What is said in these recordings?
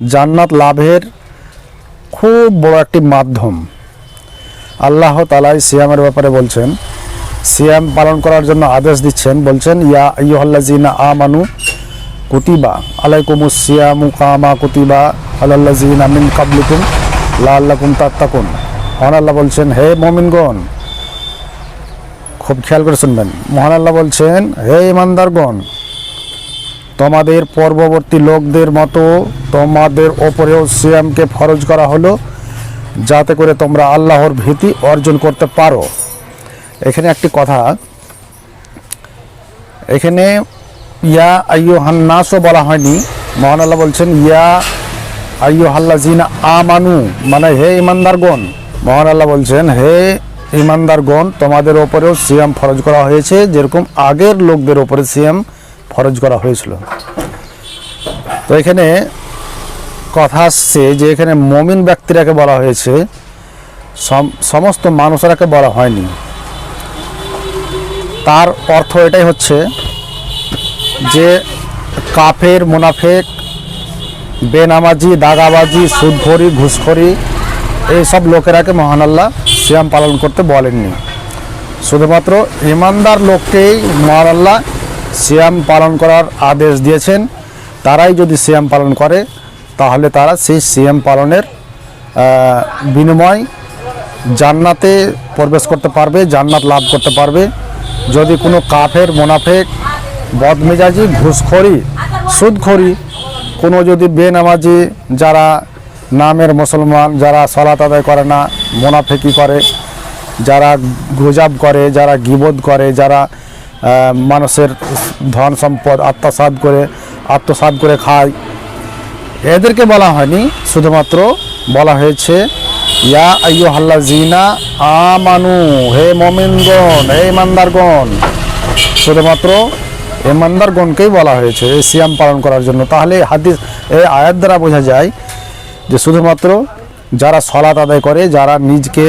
জান্নাত লাভের খুব বড় একটি মাধ্যম। আল্লাহ তালাই সিয়ামের ব্যাপারে বলছেন, সিয়াম পালন করার জন্য আদেশ দিচ্ছেন, বলছেন, ইয়া ইহল্লাজিনা আ মানু কুতিবা আলাইকুমুস সিয়ামু কামা কুতিবা আলাল্লাজিনা মিন কাবলিকুম লাল্লাকুম তাত্তাকুন। মহান আল্লাহ বলছেন, হে মমিনগণ, খুব খেয়াল করে শুনবেন। মহান আল্লাহ বলছেন, হে ইমানদারগণ তোমাদের পূর্ববর্তী লোকদের মতো তোমাদের ওপরেও সিয়ামকে ফরজ করা হলো, যাতে করে তোমরা আল্লাহর ভীতি অর্জন করতে পারো। এখানে একটি কথা। এখানে, ইয়া আইয়ু হান্নাসও বলা হয়নি। মহান আল্লাহ বলছেন, ইয়া আইয়ু হাল্লাজিনা আমানু মানে হে ইমানদারগণ। মহান আল্লাহ বলছেন, হে ইমানদারগণ, তোমাদের ওপরেও সিয়াম ফরজ করা হয়েছে, যেরকম আগের লোকদের ওপরে সিয়াম ফরজ করা হয়েছিল। তো এখানে কথা আসছে যে এখানে মমিন ব্যক্তিরাকে বলা হয়েছে, সম- সমস্ত মানুষরাকে বলা হয়নি। তার অর্থ এটাই হচ্ছে যে কাফের, মুনাফেক, বেনামাজি, দাগাবাজি সুদখড়ি ঘুষখড়ি এইসব লোকেরাকে মহান আল্লাহ সিয়াম পালন করতে বলেননি। শুধুমাত্র ইমানদার লোককেই মহান আল্লাহ সিয়াম পালন করার আদেশ দিয়েছেন। তারাই যদি সিয়াম পালন করে, তাহলে তারা সেই সিয়াম পালনের বিনিময় জান্নাতে প্রবেশ করতে পারবে, জান্নাত লাভ করতে পারবে। যদি কোনো কাফের, মোনাফেক, বদমেজাজি, ঘুষখড়ি, সুদখড়ি, কোনো যদি বেনামাজি যারা নামের মুসলমান, যারা সলাত আদায় করে না, মোনাফেকি করে, যারা গুজাব করে, যারা গিবোধ করে, যারা মানুষের ধন সম্পদ আত্মসাৎ করে আত্মসাৎ করে খায়। এদেরকে বলা হয়নি, শুধুমাত্র বলা হয়েছে, ইয়া আইয়ু হাল্লা জিনা আমানু, হে মমিনগণ, হে ইমানদারগণ। শুধুমাত্র ইমানদারগণকেই বলা হয়েছে এই সিয়াম পালন করার জন্য। তাহলে হাদিস, এই আয়াত দ্বারা বোঝা যায় যে শুধুমাত্র যারা সলাত আদায় করে, যারা নিজকে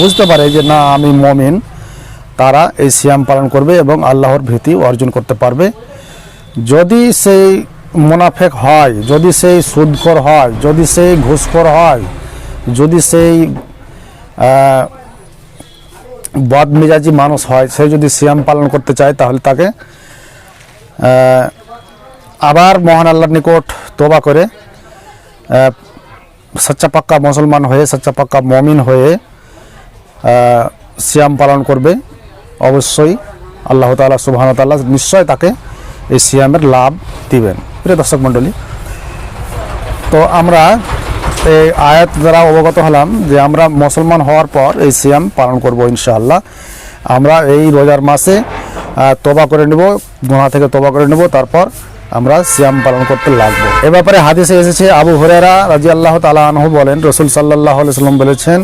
বুঝতে পারে যে, না, আমি মমিন। তারা এই সিয়াম পালন করবে এবং আল্লাহর ভীতি অর্জন করতে পারবে। যদি সেই মুনাফেক হয়, যদি সেই সুদখোর হয়, যদি সেই ঘুষখোর হয়, যদি সেই বদমেজাজি মানুষ হয়, সে যদি সিয়াম পালন করতে চায়, তাহলে তাকে আবার মহান আল্লাহর নিকট তোবা করে সচ্চা পাক্কা মুসলমান হয়ে সচ্চা পাক্কা মমিন হয়ে সিয়াম পালন করবে। অবশ্যই আল্লাহ তালা সুবাহ তাল্লাহ নিশ্চয় তাকে এই সিয়ামের লাভ দিবেন। প্রিয় দর্শক মণ্ডলী, তো আমরা এই আয়াত দ্বারা অবগত হলাম যে আমরা মুসলমান হওয়ার পর এই সিয়াম পালন করব ইনশাআল্লাহ। আমরা এই রোজার মাসে তোবা করে নেব গোনা থেকে তোবা করে নেব, তারপর আমরা সিয়াম পালন করতে লাগবো। এ ব্যাপারে হাদিসে এসেছে, আবু হরেরা রাজি আল্লাহ তালা আনহু বলেন, রসুল সাল্লাহ সাল্লাম বলেছেন,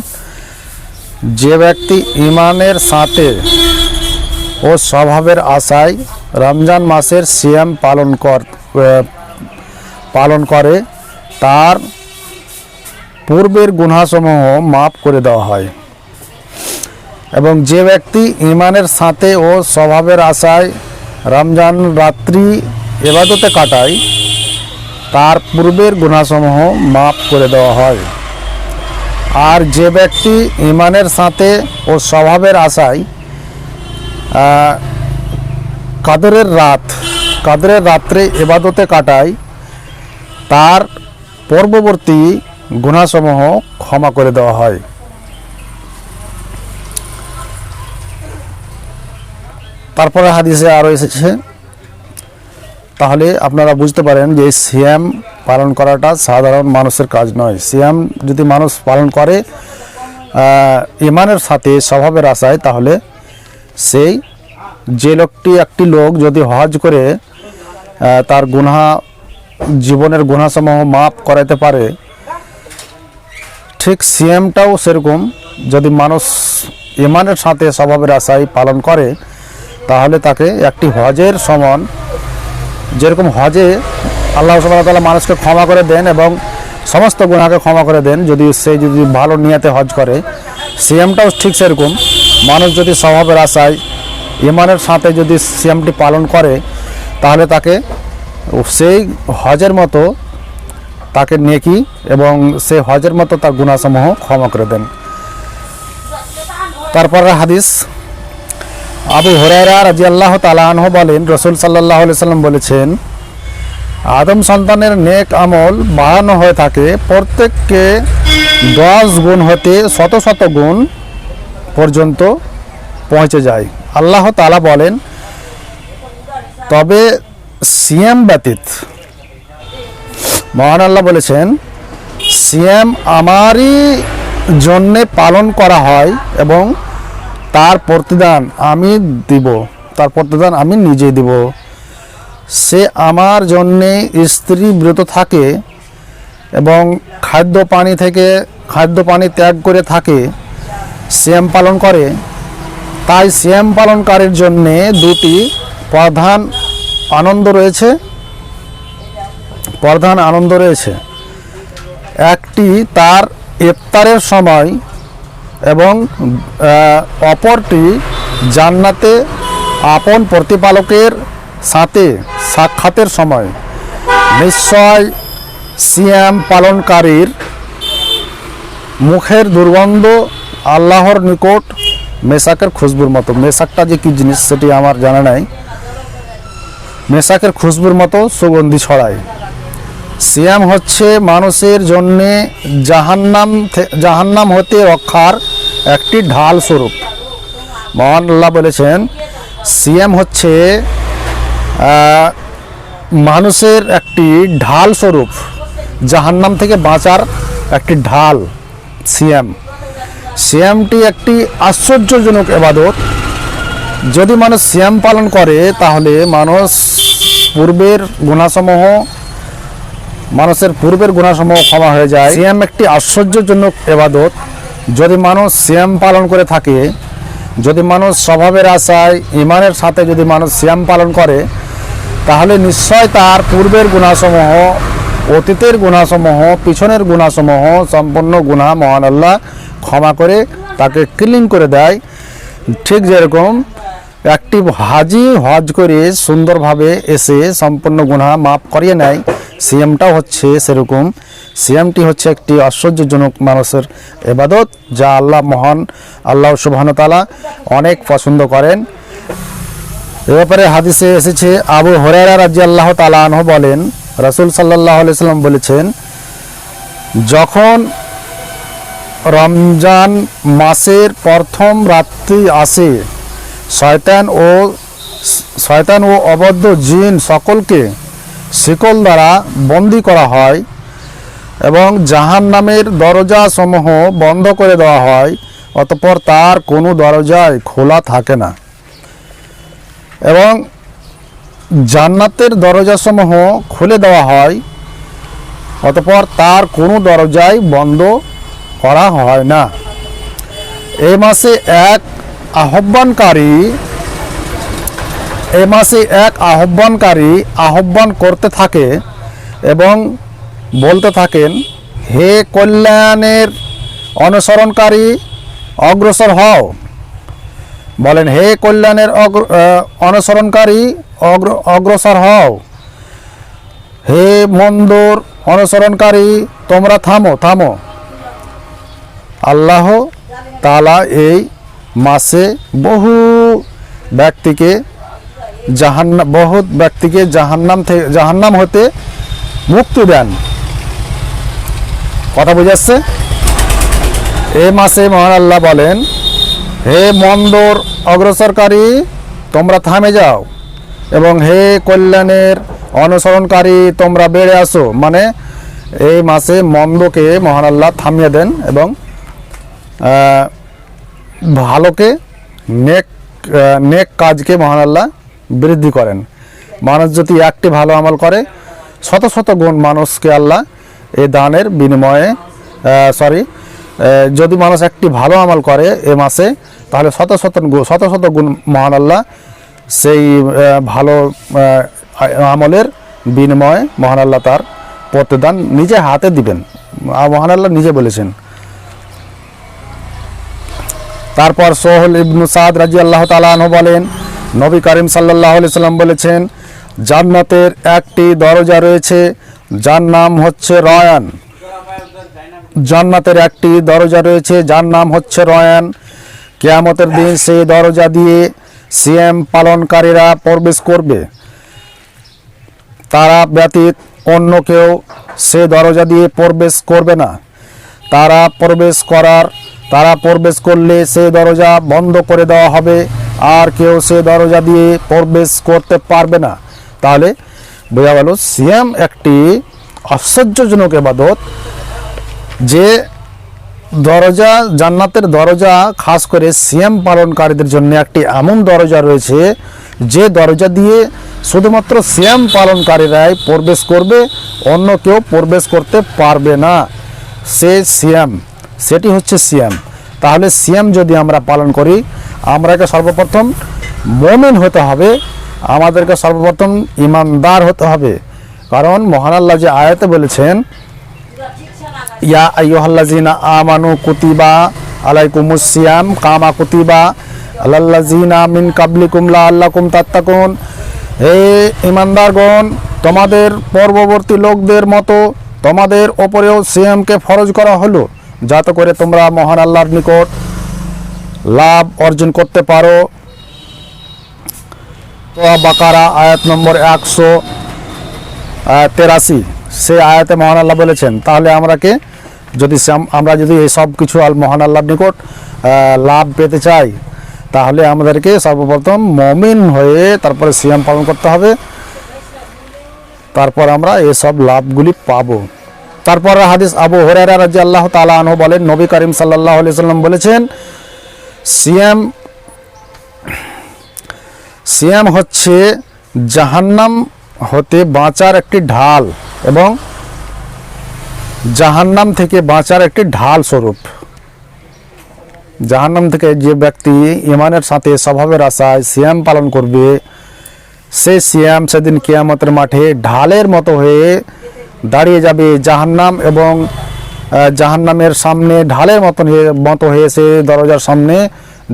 যে ব্যক্তি ইমানের সাথে ও স্বভাবের আশায় রমজান মাসের সিয়াম পালন কর পালন করে। তার পূর্বের গুনাসমূহ মাফ করে দেওয়া হয়। এবং যে ব্যক্তি ইমানের সাথে ও স্বভাবের আশায় রমজান রাত্রি এবাদতে কাটায়, তার পূর্বের গুনাসমূহ মাফ করে দেওয়া হয়। আর যে ব্যক্তি ইমানের সাথে ও স্বভাবের আশায় কাদরের রাত, কাদরের রাত্রে এবাদতে কাটায় তার পূর্ববর্তী গুণাসমূহ ক্ষমা করে দেওয়া হয়। তারপরে হাদিসে আরও এসেছে, তাহলে আপনারা বুঝতে পারেন যে সিয়াম পালন করাটা সাধারণ মানুষের কাজ নয়। সিয়াম যদি মানুষ পালন করে ইমানের সাথে স্বভাবের আশায়, তাহলে সেই যে লোকটি একটি লোক যদি হজ করে তার গুনা জীবনের গুণাসমূহ মাফ করাতে পারে, ঠিক সিএমটাও সেরকম। যদি মানুষ ইমানের সাথে স্বভাবের আশায় পালন করে, তাহলে তাকে একটি হজের সমান, যেরকম হজে আল্লাহ সুবাহতাল্লাহ মানুষকে ক্ষমা করে দেন এবং সমস্ত গুণাকে ক্ষমা করে দেন, যদি সে যদি ভালো নিয়াতে হজ করে, সিএমটাও ঠিক সেরকম। মানুষ যদি স্বভাবের আশায় ইমানের সাথে যদি সিএমটি পালন করে, তাহলে তাকে সেই হজের মতো তাকে নেকি এবং সে হজের মতো তার গুণাসমূহ ক্ষমা করে দেন। তারপরে হাদিস, আবু হরাইরা রাজি আল্লাহ তালাহ বলেন, রসুল সাল্লাহ সাল্লাম বলেছেন, আদম সন্তানের নেক আমল বাড়ানো হয়ে থাকে প্রত্যেককে দশ গুণ হতে শত শত গুণ পর্যন্ত পৌঁছে যায়। আল্লাহ তালা বলেন, তবে সিএম ব্যতীত, মহান আল্লাহ বলেছেন সিএম আমারই জন্যে পালন করা হয় এবং তার প্রতিদান আমি দিব, তার প্রতিদান আমি নিজে দিব। সে আমার জন্যে স্ত্রী ব্রত থাকে এবং খাদ্য পানি থেকে, খাদ্য পানি ত্যাগ করে থাকে সিএম পালন করে। তাই সিএম পালনকারীর জন্যে দুটি প্রধান আনন্দ রয়েছে। প্রধান আনন্দ রয়েছে। একটি তার ইফতারের সময় এবং অপরটি জান্নাতে আপন প্রতিপালকের সাথে সাক্ষাতের সময়। নিশ্চয় সিয়াম পালনকারীর মুখের দুর্গন্ধ আল্লাহর নিকট মেসাকের খুশবুর মতো। মেসাকটা যে কি জিনিস সেটি আমার জানা নাই। মেসাকের খুশবুর মতো সুগন্ধি ছড়ায়। সিয়াম হচ্ছে মানুষের জন্যে জাহান্নাম জাহান্নাম হতে রক্ষার একটি ঢাল স্বরূপ। মহান আল্লাহ বলেছেন, সিয়াম হচ্ছে মানুষের একটি ঢাল স্বরূপ। জাহান্নাম থেকে বাঁচার একটি ঢাল, সিয়াম। সিয়ামটি একটি আশ্চর্যজনক এবাদত। যদি মানুষ শ্যাম পালন করে, তাহলে মানুষ পূর্বের গুণাসমূহ, মানুষের পূর্বের গুণাসমূহ ক্ষমা হয়ে যায়। সিয়াম একটি আশ্চর্যজনক এবাদত। যদি মানুষ শ্যাম পালন করে থাকে, যদি মানুষ স্বভাবের আশায়, ইমানের সাথে যদি মানুষ শ্যাম পালন করে, তাহলে নিশ্চয় তার পূর্বের গুণাসমূহ অতীতের গুণাসমূহ, পিছনের গুণাসমূহ, সম্পূর্ণ গুণা মহান আল্লাহ ক্ষমা করে তাকে ক্লিন করে দেয়। ঠিক যেরকম একটি হাজি, হজ করে সুন্দরভাবে এসে সম্পূর্ণ গুণা মাফ করিয়ে নেয়, সিএমটাও হচ্ছে সেরকম। সিএমটি হচ্ছে একটি আশ্চর্যজনক মানুষের এবাদত যা আল্লাহ মহান আল্লাহ সুবাহতালা অনেক পছন্দ করেন। এ ব্যাপারে হাদিসে এসেছে, আবু হরেরা রাজি আল্লাহ তালাহ বলেন রাসুল সাল্লাহ সাল্লাম বলেছেন, যখন রমজান মাসের প্রথম রাত্রি আসে, শয়তান ও শয়তান ও অবদ্ধ জিন সকলকে শিকল দ্বারা বন্দি করা হয় এবং জাহান নামের দরজাসমূহ বন্ধ করে দেওয়া হয়, অতপর তার কোনো দরজায় খোলা থাকে না। এবং জান্নাতের দরজাসমূহ খুলে দেওয়া হয়, অতপর তার কোনো দরজাই বন্ধ করা হয় না। এ মাসে এক আহ্বানকারী, এ মাসে এক আহ্বানকারী আহ্বান করতে থাকে এবং বলতে থাকেন, হে কল্যাণের অনুসরণকারী, অগ্রসর হও। বলেন, হে কল্যাণের অগ্র- অনুসরণকারী, অগ্র, অগ্রসর হও। হে মন্দর অনুসরণকারী, তোমরা থামো থামো। আল্লাহ তালা এই মাসে বহু ব্যক্তিকে জাহান্নাম বহুত ব্যক্তিকে জাহান্নাম থেকে জাহান্নাম হতে মুক্তি দেন। কথা বুঝাচ্ছে এ মাসে মহান আল্লাহ বলেন হে মন্দর অগ্রসরকারী, তোমরা থামে যাও এবং হে কল্যাণের অনুসরণকারী, তোমরা বেড়ে আসো। মানে এই মাসে মন্দকে মহান আল্লাহ থামিয়ে দেন এবং ভালোকে নেক নেক কাজকে মহান আল্লাহ বৃদ্ধি করেন। মানুষ যদি একটি ভালো আমল করে, শত শত গুণ মানুষকে আল্লাহ এই দানের বিনিময়ে সরি যদি মানুষ একটি ভালো আমল করে এ মাসে, তাহলে শত শত শত শত গুণ মহান আল্লাহ সেই ভালো আমলের বিনিময়ে মহান আল্লাহ তার প্রতিদান নিজে হাতে দিবেন। মহান আল্লাহ নিজে বলেছেন। তারপর সোহল ইবনু সাদ রাজি আল্লাহ তালাহ বলেন, নবী করিম সাল্লাহ সাল্লাম বলেছেন, জান্নাতের একটি দরজা রয়েছে, যার নাম হচ্ছে রয়ান। জান্নাতের একটি দরজা রয়েছে, যার নাম হচ্ছে রয়ান কেয়ামতের দিন সেই দরজা দিয়ে সিএম পালনকারীরা প্রবেশ করবে। তারা ব্যতীত অন্য কেউ সে দরজা দিয়ে প্রবেশ করবে না। তারা প্রবেশ করার, তারা প্রবেশ করলে সে দরজা বন্ধ করে দেওয়া হবে। আর কেউ সে দরজা দিয়ে প্রবেশ করতে পারবে না। তাহলে বোঝা গেল সিএম একটি আশ্চর্যজনক এবাদত। যে দরজা, জান্নাতের দরজা, খাস করে সিএম পালনকারীদের জন্য একটি এমন দরজা রয়েছে, যে দরজা দিয়ে শুধুমাত্র সিএম পালনকারীরাই প্রবেশ করবে, অন্য কেউ প্রবেশ করতে পারবে না। সে সিএম সেটি হচ্ছে সিএম তাহলে সিএম যদি আমরা পালন করি, আমরাকে সর্বপ্রথম মোমেন হতে হবে, আমাদেরকে সর্বপ্রথম ইমানদার হতে হবে। কারণ মহান আল্লাহ যে আয়াতে বলেছেন ইয়া আইয়ুহাল্লাযিনা আমানু কুতিবা আলাইকুমুস সিয়াম কামা কুতিবা আলাল্লাযিনা মিন কাবলিকুম লাআল্লাকুম তাত্তাকুন। হে ইমানদারগণ তোমাদের পূর্ববর্তী লোকদের মতো তোমাদের ওপরেও সিয়ামকে ফরজ করা হলো, যাতে করে তোমরা মহান আল্লাহর নিকট লাভ অর্জন করতে পারো। বাকারা, আয়াত নম্বর একশো তেরাশি। সে আয়াতে মহান আল্লাহ বলেছেন, তাহলে আমরাকে যদি আমরা যদি এই সব কিছু মহান আল্লাহর নিকট লাভ পেতে চাই, তাহলে আমাদেরকে সর্বপ্রথম মমিন হয়ে তারপরে সিয়াম পালন করতে হবে। তারপর আমরা এসব লাভগুলি পাব। তারপর হাদিস আবু হরেরা রাজি আল্লাহ তালা আনহু বলেন, নবী করিম সাল্লাহ সাল্লাম বলেছেন, সিয়াম সিয়াম হচ্ছে জাহান্নাম হতে বাঁচার একটি ঢাল এবং জাহান্নাম থেকে বাঁচার একটি ঢাল স্বরূপ। জাহান্নাম থেকে যে ব্যক্তি ইমানের সাথে স্বভাবের আশায় সিয়াম পালন করবে, সে সিয়াম সেদিন কিয়ামতের মাঠে ঢালের মতো হয়ে দাঁড়িয়ে যাবে। জাহান্নাম এবং জাহান্নামের সামনে ঢালের মতন হয়ে, মতো হয়ে সে দরজার সামনে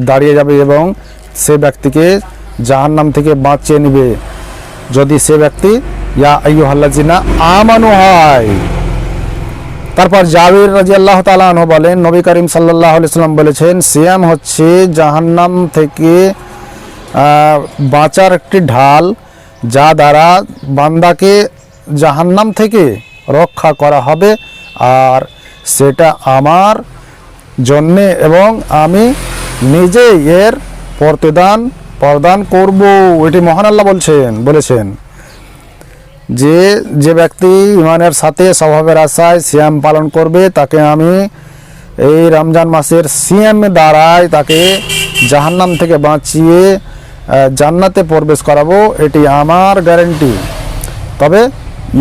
দাঁড়িয়ে যাবে এবং সে ব্যক্তিকে জাহান্নাম থেকে বাঁচিয়ে নেবে। যদি সে ব্যক্তি, ইয়া আইয়ুহাল্লাজিনা আমানু হয় তারপর জাবির রাজি আল্লাহ তালু বলেন, নবী করিম সাল্লাহ সাল্লাম বলেছেন, সিয়াম হচ্ছে জাহান্নাম থেকে বাঁচার একটি ঢাল যা দ্বারা বান্দাকে জাহান্নাম থেকে রক্ষা করা হবে আর সেটা আমার জন্যে এবং আমি নিজে এর প্রতিদান প্রদান করব। এটি মহান আল্লাহ বলছেন, বলেছেন। যে যে ব্যক্তি ইমানের সাথে স্বভাবের আশায় সিয়াম পালন করবে, তাকে আমি এই রমজান মাসের সিএম দ্বারাই তাকে জাহান্নাম থেকে বাঁচিয়ে জান্নাতে প্রবেশ করাবো, এটি আমার গ্যারেন্টি তবে,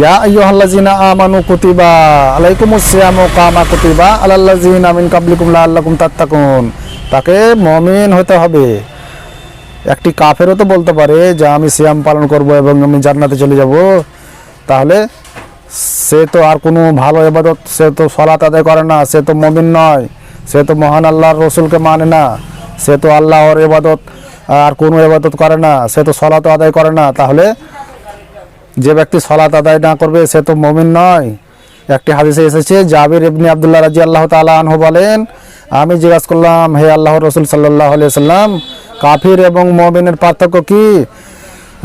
ইয়া আমানু সিয়ামু কামা তাকে মুমিন হতে হবে। একটি কাফেরও তো বলতে পারে যে, আমি সিয়াম পালন করব এবং আমি জান্নাতে চলে যাব। তাহলে সে তো আর কোনো ভালো এবাদত সে তো সলাত আদায় করে না, সে তো মমিন নয়, সে তো মহান আল্লাহর রসুলকে মানে না, সে তো আল্লাহর এবাদত আর কোনো এবাদত করে না, সে তো সলাত আদায় করে না, তাহলে যে ব্যক্তি সলাত আদায় না করবে, সে তো মমিন নয়। একটি হাদিসে এসেছে, জাবির ইবনি আবদুল্লাহ রাজি আল্লাহ তালা আনহু বলেন, আমি জিজ্ঞাসা করলাম, হে আল্লাহ রসুল সাল্লাহ সাল্লাম, কাফির এবং মমিনের পার্থক্য কি?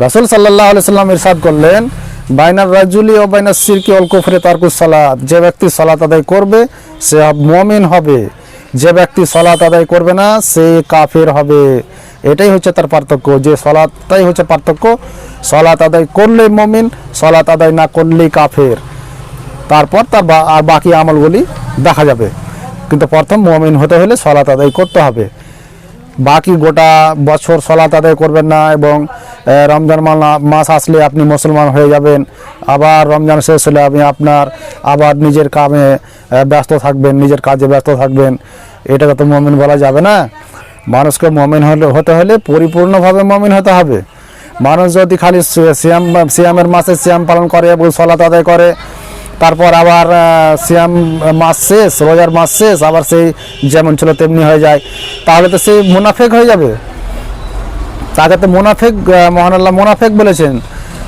রাসুল সাল্লাহ সাল্লাম ইরশাদ করলেন বাইনার রাজুলি ও বাইনার সিরকি অল কুফরে তারকুস সালাত। যে ব্যক্তি সালাত আদায় করবে, সে মমিন হবে। যে ব্যক্তি সলাত আদায় করবে না, সে কাফের হবে। এটাই হচ্ছে তার পার্থক্য। যে সলাতটাই হচ্ছে পার্থক্য, সলাত আদায় করলেই মমিন, সলাত আদায় না করলেই কাফের। তারপর তার বাকি আমলগুলি দেখা যাবে। কিন্তু প্রথম মমিন হতে হলে সলাত আদায় করতে হবে। বাকি গোটা বছর সলাত আদায় করবেন না এবং রমজান মাস আসলে আপনি মুসলমান হয়ে যাবেন। আবার রমজান শেষ হলে আপনি আপনার, আবার নিজের কামে ব্যস্ত থাকবেন, নিজের কাজে ব্যস্ত থাকবেন। এটাকে তো মমিন বলা যাবে না। মানুষকে মমিন হলে, হতে হলে পরিপূর্ণভাবে মমিন হতে হবে। মানুষ যদি খালি সিয়াম, সিয়ামের মাসে সিয়াম পালন করে এবং সলাত আদায় করে তারপর আবার সিয়াম মাস শেষ রোজার মাস শেষ আবার সেই যেমন ছিল তেমনি হয়ে যায়। তাহলে তো সেই মুনাফেক হয়ে যাবে। তাকে তো মোনাফেক আহ, মহান আল্লাহ মোনাফেক বলেছেন।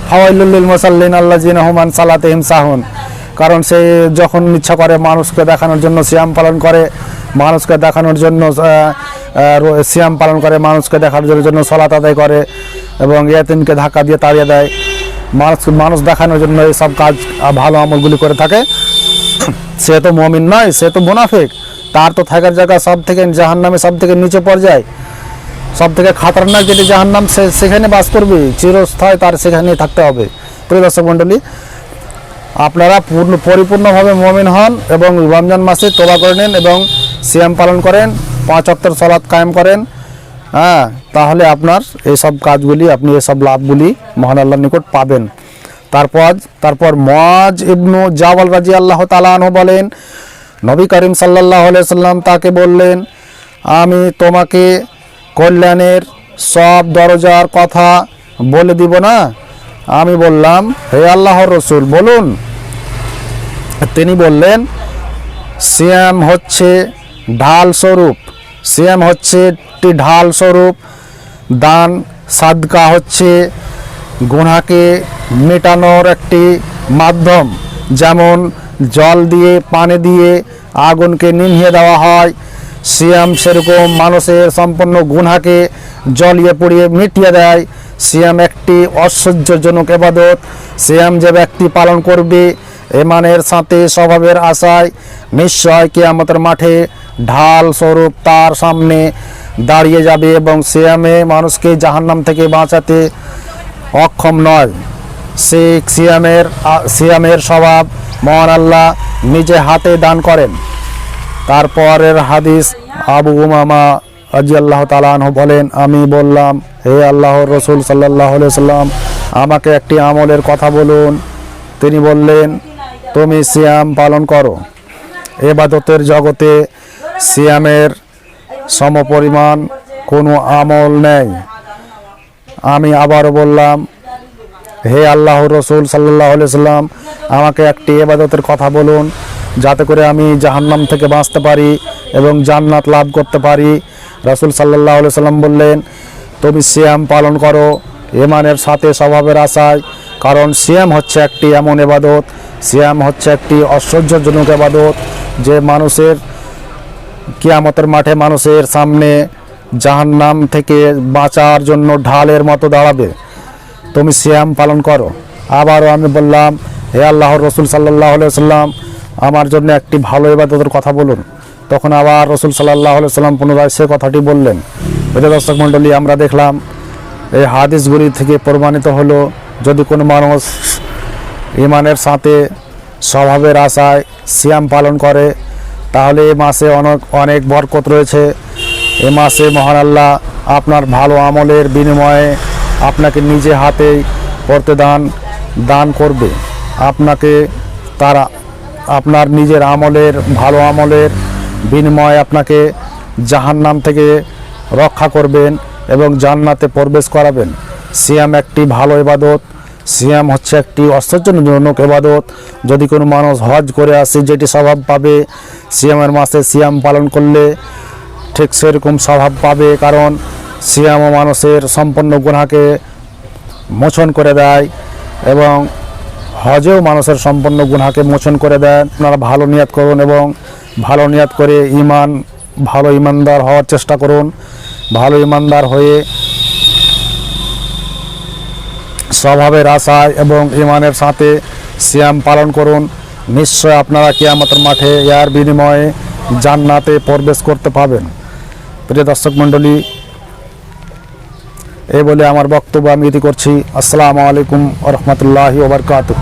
ফাওয়াইলুল মুসাল্লিন আল্লাহ জিন হুমান সালাতে হিমসাহুন কারণ সে যখন ইচ্ছা করে মানুষকে দেখানোর জন্য সিয়াম পালন করে মানুষকে দেখানোর জন্য সিয়াম পালন করে মানুষকে দেখানোর জন্য সলাত আদায় করে এবং ইয়াতিমকে ধাক্কা দিয়ে তাড়িয়ে দেয়। মানুষ মানুষ দেখানোর জন্য এই সব কাজ ভালো আমলগুলি করে থাকে। সে তো মমিন নয়, সে তো মুনাফিক। তার তো থাকার জায়গা সব থেকে জাহান নামে সব থেকে নিচে পর্যায়ে। সব থেকে খাতারনাক যেটি জাহান নাম সে সেখানে বাস করবে, চিরস্থায় তার সেখানে থাকতে হবে। প্রিয় দর্শক মণ্ডলী, আপনারা পূর্ণ পরিপূর্ণভাবে মমিন হন এবং রমজান মাসে তোবা করে নেন এবং সিয়াম পালন করেন, পাঁচ অক্টর সলাৎ কায়েম করেন। হ্যাঁ তাহলে আপনার এই সব কাজগুলি, আপনি এসব লাভগুলি মহান আল্লাহর নিকট পাবেন। তারপর তারপর মজ ইবনু জাওয়াল রাজি আল্লাহ তালাহ বলেন, নবী করিম সাল্লাহ সাল্লাম তাকে বললেন, আমি তোমাকে কল্যাণের সব দরজার কথা বলে দিব না? আমি বললাম, হে আল্লাহর রসুল, বলুন। তিনি বললেন, সিয়াম হচ্ছে ঢাল স্বরূপ। সিয়াম হচ্ছে একটি ঢাল স্বরূপ, দান সাদকা হচ্ছে গুনাকে মেটানোর একটি মাধ্যম। যেমন জল দিয়ে, পানি দিয়ে আগুনকে নিভিয়ে দেওয়া হয়, সিয়াম সেরকম মানুষের সম্পূর্ণ গুনাকে জলিয়ে পুড়িয়ে মিটিয়ে দেয়। সিয়াম একটি ঐশ্বর্যজনক এবাদত। সিয়াম যে ব্যক্তি পালন করবে এমানের সাথে স্বভাবের আশায় নিশ্চয় কেয়ামতের মাঠে ঢাল স্বরূপ তার সামনে দাঁড়িয়ে যাবে এবং সিয়ামে মানুষকে জাহান্নাম থেকে বাঁচাতে অক্ষম নয়। সে সিয়ামের সিয়ামের স্বভাব মহান আল্লাহ নিজে হাতে দান করেন। তারপরের হাদিস আবু উমামা আজি আল্লাহ তালাহ বলেন, আমি বললাম, হে আল্লাহর রসুল সাল্লাহ সাল্লাম আমাকে একটি আমলের কথা বলুন। তিনি বললেন তুমি সিয়াম পালন করো। এবাদতের জগতে সিয়ামের সমপরিমাণ কোনো আমল নেই। আমি আবারও বললাম, হে আল্লাহ রসুল সাল্লাহ সাল্লাম আমাকে একটি এবাদতের কথা বলুন, যাতে করে আমি জাহান্নাম থেকে বাঁচতে পারি এবং জান্নাত লাভ করতে পারি। রসুল সাল্লাহ সাল্লাম বললেন, তুমি সিয়াম পালন করো এমানের সাথে স্বভাবের আশায় কারণ সিয়াম হচ্ছে একটি এমন এবাদত সিয়াম হচ্ছে একটি ঐশ্বর্যজনক এবাদত যে মানুষের কিয়ামতের মাঠে মানুষের সামনে জাহান্নাম থেকে বাঁচার জন্য ঢালের মতো দাঁড়াবে। তুমি সিয়াম পালন করো। আবারও আমি বললাম, হে আল্লাহর রসুল সাল্লাহ সাল্লাম আমার জন্য একটি ভালো ইবাদতের কথা বলুন। তখন আবার রসুল সাল্লাহ সাল্লাম পুনরায় সে কথাটি বললেন। এটা দর্শক মণ্ডলী, আমরা দেখলাম, এই হাদিসগুলি থেকে প্রমাণিত হলো যদি কোনো মানুষ ইমানের সাথে স্বভাবের আশায় সিয়াম পালন করে, তাহলে এ মাসে অনেক অনেক বরকত রয়েছে। এ মাসে মহান আল্লাহ আপনার ভালো আমলের বিনিময়ে আপনাকে নিজে হাতেই করতে দান দান করবে। আপনাকে তারা, আপনার নিজের আমলের, ভালো আমলের বিনিময়ে আপনাকে জাহান্নাম থেকে রক্ষা করবেন এবং জান্নাতে প্রবেশ করাবেন। সিয়াম একটি ভালো ইবাদত, সিয়াম হচ্ছে একটি অশ্বজনক এবাদত যদি কোনো মানুষ হজ করে আসে, যেটি স্বভাব পাবে, সিয়ামের মাসে সিয়াম পালন করলে ঠিক সেরকম স্বভাব পাবে, কারণ সিয়ামও মানুষের সম্পূর্ণ গুণাকে মোচন করে দেয় এবং হজেও মানুষের সম্পূর্ণ গুণাকে মোচন করে দেন আপনারা ভালো নিয়াত করুন এবং ভালো নিয়াত করে ইমান, ভালো ইমানদার হওয়ার চেষ্টা করুন। ভালো ইমানদার হয়ে স্বভাবের আশায় এবং ইমানের সাথে সিয়াম পালন করুন। নিশ্চয় আপনারা কেয়ামতের মাঠে এর বিনিময়ে জান্নাতে প্রবেশ করতে পাবেন। প্রিয় দর্শক মণ্ডলী, এই বলে আমার বক্তব্য আমি ইতি করছি। আসসালামু আলাইকুম রহমতুল্লাহি ওবরকাতুহ